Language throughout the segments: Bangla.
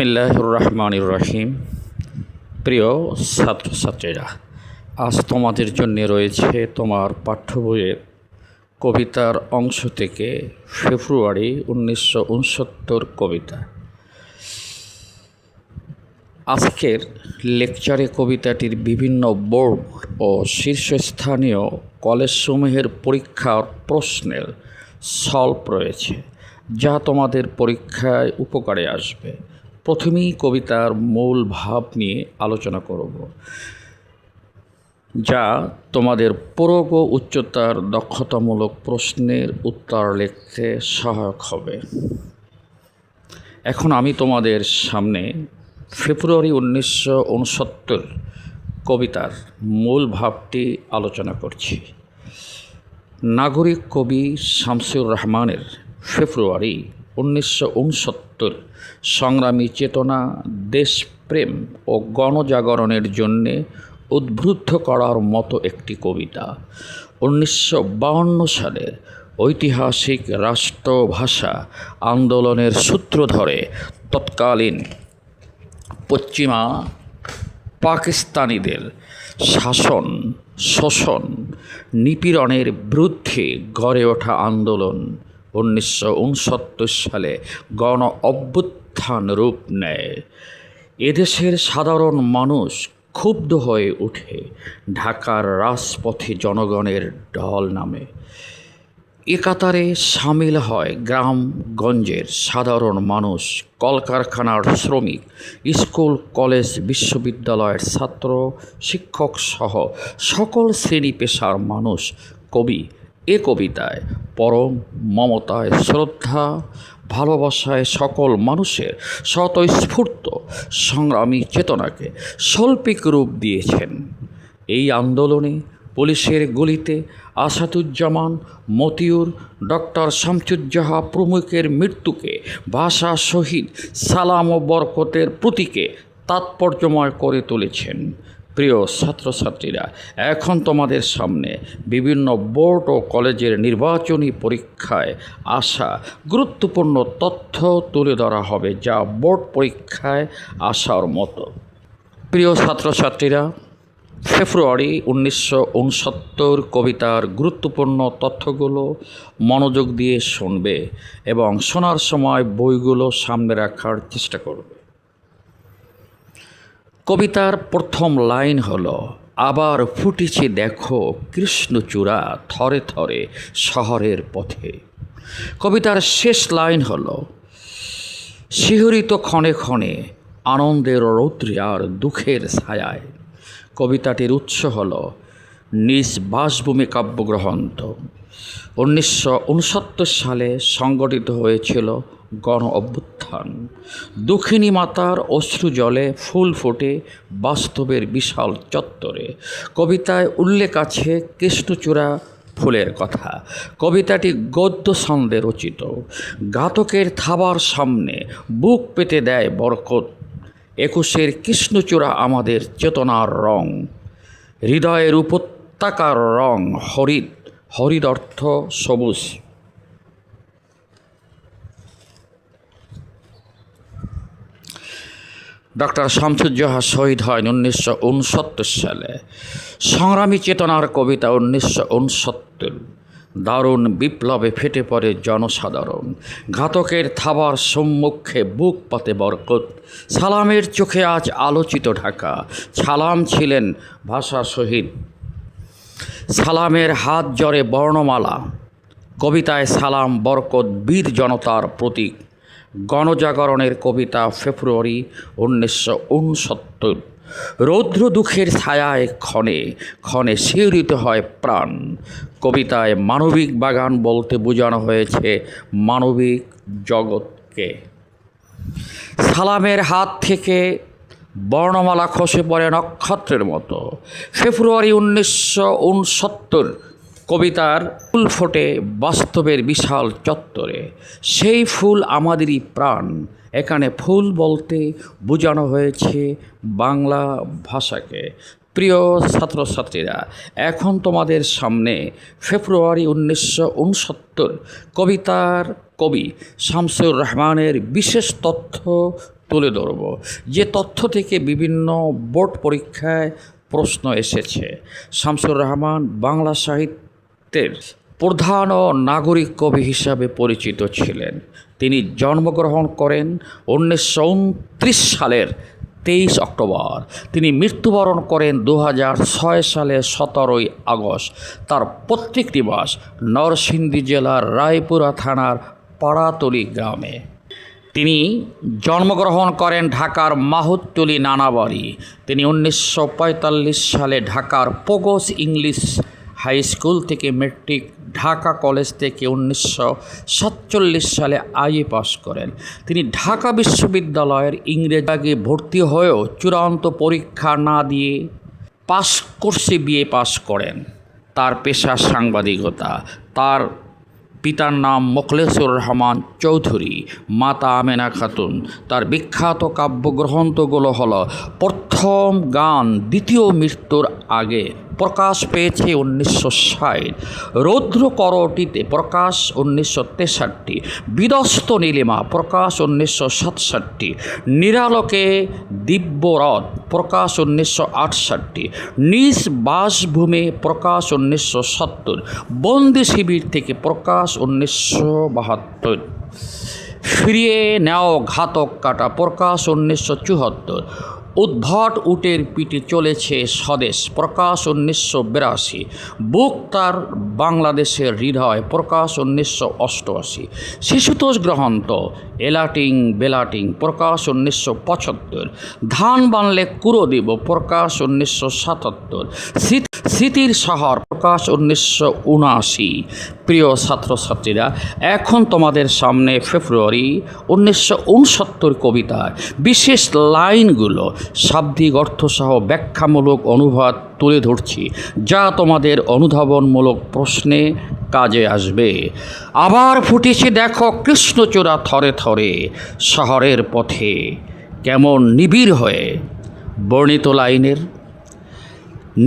বিসমিল্লাহ রহমান রহিম প্রিয় ছাত্রছাত্রীরা, আজ তোমাদের জন্য রয়েছে তোমার পাঠ্য বইয়ের কবিতার অংশ থেকে ফেব্রুয়ারি উনিশশো উনসত্তর কবিতা। আজকের লেকচারে কবিতাটির বিভিন্ন বোর্ড ও শীর্ষস্থানীয় কলেজসমূহের পরীক্ষার প্রশ্নের সলভ রয়েছে, যা তোমাদের পরীক্ষায় উপকারে আসবে। প্রথমেই কবিতার মূল ভাব নিয়ে আলোচনা করব, যা তোমাদের পুরোগ উচ্চতার দক্ষতামূলক প্রশ্নের উত্তর লিখতে সহায়ক হবে। এখন আমি তোমাদের সামনে ফেব্রুয়ারি উনিশশো উনসত্তর কবিতার মূল ভাবটি আলোচনা করছি। নাগরিক কবি শামসুর রহমানের ফেব্রুয়ারি উনিশশো উনসত্তর। সংগ্রামী চেতনা, দেশপ্রেম ও গণজাগরণের জন্যে উদ্বুদ্ধ করার মতো একটি কবিতা। উনিশশো সালের ঐতিহাসিক রাষ্ট্রভাষা আন্দোলনের সূত্র ধরে তৎকালীন পশ্চিমা পাকিস্তানিদের শাসন, শোষণ, নিপীড়নের বিরুদ্ধে গড়ে ওঠা আন্দোলন উনিশশো উনসত্তর সালে গণ অভ্যুত্থান রূপ নেয়। এদেশের সাধারণ মানুষ ক্ষুব্ধ হয়ে ওঠে ঢাকার রাজপথে জনগণের ঢল নামে। এ কাতারে সামিল হয় গ্রামগঞ্জের সাধারণ মানুষ, কলকারখানার শ্রমিক, স্কুল, কলেজ, বিশ্ববিদ্যালয়ের ছাত্র, শিক্ষক সহ সকল শ্রেণি পেশার মানুষ, কবি এ কবিতায় পরম মমতায়, শ্রদ্ধা, ভালোবাসায় সকল মানুষের স্বতঃস্ফূর্ত সংগ্রামী চেতনাকে শৈল্পিক রূপ দিয়েছেন। এই আন্দোলনে পুলিশের গুলিতে আসাদুজ্জামান, মতিউর, ডক্টর শামসুজ্জাহা প্রমুখের মৃত্যুকে, ভাষা শহীদ সালাম ও বরকতের প্রতীকে তাৎপর্যময় করে তুলেছেন। প্রিয় ছাত্রছাত্রীরা, এখন তোমাদের সামনে বিভিন্ন বোর্ড ও কলেজের নির্বাচনী পরীক্ষায় আসা গুরুত্বপূর্ণ তথ্য তুলে ধরা হবে যা বোর্ড পরীক্ষায় আসার মতো। প্রিয় ছাত্রছাত্রীরা, ফেব্রুয়ারি উনিশশো উনসত্তর কবিতার গুরুত্বপূর্ণ তথ্যগুলো মনোযোগ দিয়ে শুনবে এবং শোনার সময় বইগুলো সামনে রাখার চেষ্টা করবে। কবিতার প্রথম লাইন হল, আবার ফুটেছে দেখো কৃষ্ণচূড়া থরে থরে শহরের পথে। কবিতার শেষ লাইন হল, শিহরিত ক্ষণে ক্ষণে আনন্দের রৌদ্রে আর দুঃখের ছায়ায়। কবিতাটির উৎস হল নিজ বাসভূমি কাব্যগ্রন্থ। উনিশশো উনসত্তর সালে সংগঠিত হয়েছিল গণ অভ্যুত্থান। দক্ষিণী মাতার অশ্রু জলে ফুল ফোটে বাস্তবের বিশাল চত্বরে। কবিতায় উল্লেখ আছে কৃষ্ণচূড়া ফুলের কথা। কবিতাটি গদ্য ছন্দে রচিত। ঘাতকের থাবার সামনে বুক পেতে দেয় বরকত। একুশের কৃষ্ণচূড়া আমাদের চেতনার রং। হৃদয়ের উপত্যকার রং হরিদ হরিদ অর্থ সবুজ। ডক্টর শামসুজ্জোহা শহীদ হয় উনিশশো উনসত্তর সালে। সংগ্রামী চেতনার কবিতা উনিশশো উনসত্তর। দারুণ বিপ্লবে ফেটে পড়ে জনসাধারণ। ঘাতকের থাবার সম্মুখে বুক পাতে বরকত। সালামের চোখে আজ আলোচিত ঢাকা। সালাম ছিলেন ভাষা শহীদ। সালামের হাত জরে বর্ণমালা। কবিতায় সালাম, বরকত, বীর জনতার প্রতীক। গণজাগরণের কবিতা ফেব্রুয়ারি উনিশশো উনসত্তর। রৌদ্র দুঃখের ছায়ায় ক্ষণে ক্ষণে শিহরিত হয় প্রাণ। কবিতায় মানবিক বাগান বলতে বোঝানো হয়েছে মানবিক জগৎকে। সালামের হাত থেকে বর্ণমালা খসে পড়ে নক্ষত্রের মতো। ফেব্রুয়ারি উনিশশো উনসত্তর, কবিতার ফুল ফোটে বাস্তবের বিশাল চত্বরে। সেই ফুল আমাদেরই প্রাণ। এখানে ফুল বলতে বোঝানো হয়েছে বাংলা ভাষাকে। প্রিয় ছাত্রছাত্রীরা, এখন তোমাদের সামনে ফেব্রুয়ারি উনিশশো উনসত্তর, কবিতার কবি শামসুর রহমানের বিশেষ তথ্য তুলে ধরব। যে তথ্য থেকে বিভিন্ন বোর্ড পরীক্ষায় প্রশ্ন এসেছে, শামসুর রহমান বাংলা সাহিত্যের প্রধান ও নাগরিক কবি হিসাবে পরিচিত ছিলেন। তিনি জন্মগ্রহণ করেন উনিশশো উনত্রিশ সালের তেইশ অক্টোবর। তিনি মৃত্যুবরণ করেন দু ছয় সালের সতেরোই আগস্ট। তার পৈতৃক নিবাস নরসিংদী জেলার রায়পুরা থানার পাড়াতলি গ্রামে। তিনি জন্মগ্রহণ করেন ঢাকার মাহুততুলি নানাবাড়ি। তিনি উনিশশো পঁয়তাল্লিশ সালে ঢাকার পোগোস ইংলিশ হাই স্কুল থেকে মেট্রিক, ঢাকা কলেজ থেকে উনিশশো সাতচল্লিশ সালে আইএ পাশ করেন। তিনি ঢাকা বিশ্ববিদ্যালয়ের ইংরেজি ভর্তি হয়েও চূড়ান্ত পরীক্ষা না দিয়ে পাস কোর্সে বিয়ে পাশ করেন। তার পেশা সাংবাদিকতা, তার পিতার নাম মোখলেসুর রহমান চৌধুরী, মাতা আমেনা খাতুন। তার বিখ্যাত কাব্যগ্রন্থগুলো হল প্রথম গান, দ্বিতীয় মৃত্যুর আগে। প্রকাশ পেয়েছে উনিশশো ষাট। রৌদ্র করটিতে প্রকাশ উনিশশো তেষট্টি। বিদস্ত নীলিমা প্রকাশ উনিশশো সাতষট্টি। নিরালোকে দিব্যরথ প্রকাশ উনিশশো আটষট্টি। নিজ বাসভূমি প্রকাশ উনিশশো সত্তর। বন্দি শিবির থেকে প্রকাশ উনিশশো বাহাত্তর। ফিরিয়ে নেও ঘাতক কাটা প্রকাশ উনিশশো চুয়াত্তর। উদ্ভট উটের পিঠে চলেছে স্বদেশ, প্রকাশ উনিশশো বিরাশি। বুক তার বাংলাদেশের হৃদয়, প্রকাশ উনিশশো অষ্টআশি। শিশুতোষ গ্রহন্ত, এলাটিং বেলাটিং, প্রকাশ উনিশশো পঁচাত্তর। ধান বানলে কুড়ো দিব, প্রকাশ উনিশশো সাতাত্তর। স্মৃতির শহর প্রকাশ উনিশশো উনআশি। প্রিয় ছাত্রছাত্রীরা, এখন তোমাদের সামনে ফেব্রুয়ারি উনিশশো উনসত্তর কবিতার বিশেষ লাইনগুলো শাব্দিক অর্থসহ ব্যাখ্যামূলক অনুবাদ তুলে ধরছি, যা তোমাদের অনুধাবনমূলক প্রশ্নে কাজে আসবে। আবার ফুটেছে দেখো কৃষ্ণচূড়া থরে থরে, শহরের পথে কেমন নিবিড় হয়ে। বর্ণিত লাইনের,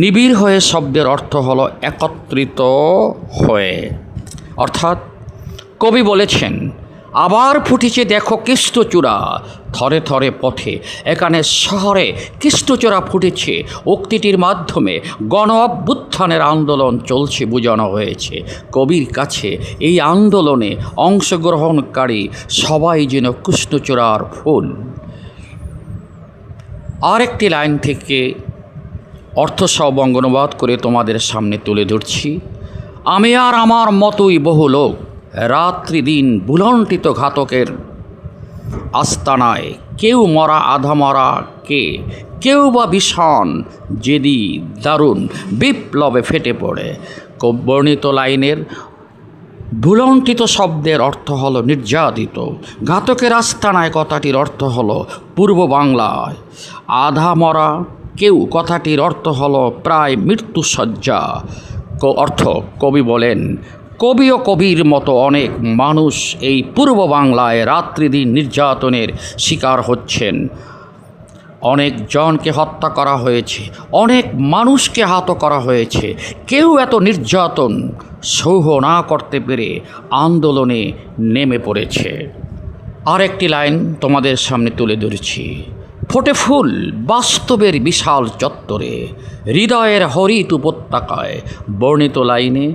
নিবিড় হয়ে শব্দের অর্থ হল একত্রিত হয়ে। অর্থাৎ কবি বলেছেন আবার ফুটেছে দেখো কৃষ্ণচূড়া থরে থরে পথে, এখানে শহরে কৃষ্ণচূড়া ফুটেছে। উক্তিটির মাধ্যমে গণ অভ্যুত্থানের আন্দোলন চলছে বোঝানো হয়েছে। কবির কাছে এই আন্দোলনে অংশগ্রহণকারী সবাই যেন কৃষ্ণচূড়ার ফুল। আরেকটি লাইন থেকে অর্থসহ বঙ্গনুবাদ করে তোমাদের সামনে তুলে ধরছি। আমি আর আমার মতোই বহু লোক রাত্রি দিন বুলন্টিত ঘাতকের আস্তানায় কেউ মরা আধা মরা কে? কেউ বা ভীষণ যেদি দারুণ বিপ্লবে ফেটে পড়ে। বর্ণিত লাইনের ভুলণ্ঠিত শব্দের অর্থ হলো নির্যাতিত। ঘাতকের আস্তানায় কথাটির অর্থ হলো পূর্ব বাংলায়। আধা মরা কেউ কথাটির অর্থ হলো প্রায় মৃত্যুসজ্জা। অর্থ কবি বলেন কবি ও কবির মতো অনেক মানুষ এই পূর্ব বাংলায় রাত্রিদিন নির্যাতনের শিকার হচ্ছেন। অনেক জনকে হত্যা করা হয়েছে, অনেক মানুষকে হাত করা হয়েছে। কেউ এত নির্যাতন সৌহ না করতে পেরে আন্দোলনে নেমে পড়েছে। আরেকটি লাইন তোমাদের সামনে তুলে ধরেছি। ফোটে ফুল বাস্তবের বিশাল চত্বরে, হৃদয়ের হরিত উপত্যকায় বর্ণিত লাইনে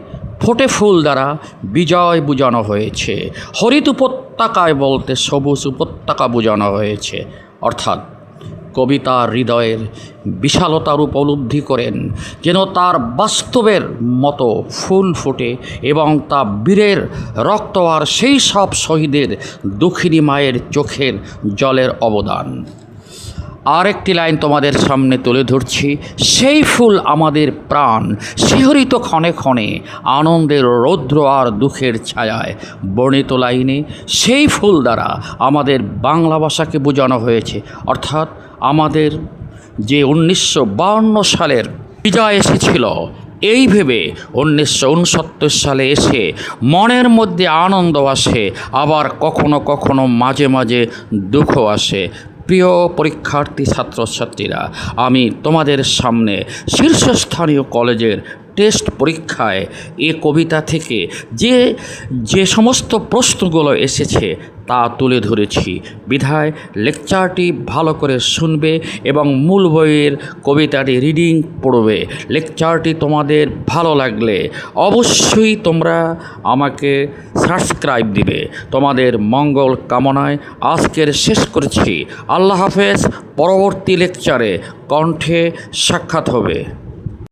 ফোটে ফুল দ্বারা বিজয় বোঝানো হয়েছে। হরিত উপত্যকায় বলতে সবুজ উপত্যকা বোঝানো হয়েছে। অর্থাৎ কবিতা হৃদয়ের বিশালতার উপলব্ধি করেন, যেন তার বাস্তবের মতো ফুল ফোটে এবং তা বীরের রক্ত আর সেই সব শহীদের দুঃখিনী মায়ের চোখের জলের অবদান। আরেকটি লাইন তোমাদের সামনে তুলে ধরছি। সেই ফুল আমাদের প্রাণ, শিহরিত ক্ষণে ক্ষণে, আনন্দের রৌদ্র আর দুঃখের ছায়ায় বর্ণিত লাইনে সেই ফুল দ্বারা আমাদের বাংলা ভাষাকে বোঝানো হয়েছে। অর্থাৎ আমাদের যে উনিশশো সালের বিজয় এসেছিল, এই ভেবে উনিশশো উনসত্তর সালে এসে মনের মধ্যে আনন্দ আসে, আবার কখনো কখনো মাঝে মাঝে দুঃখ আসে। প্রিয় পরীক্ষার্থী ছাত্রছাত্রীরা, আমি তোমাদের সামনে শীর্ষস্থানীয় কলেজের টেস্ট পরীক্ষায় এ কবিতা থেকে যে যে সমস্ত প্রশ্নগুলো এসেছে তা তুলে ধরেছি। বিধায় লেকচারটি ভালো করে শুনবে এবং মূল বইয়ের কবিতাটি রিডিং পড়বে। লেকচারটি তোমাদের ভালো লাগলে অবশ্যই তোমরা আমাকে সাবস্ক্রাইব দিবে। তোমাদের মঙ্গল কামনায় আজকের শেষ করছি। আল্লাহ হাফেজ। পরবর্তী লেকচারে কণ্ঠে সাক্ষাৎ হবে।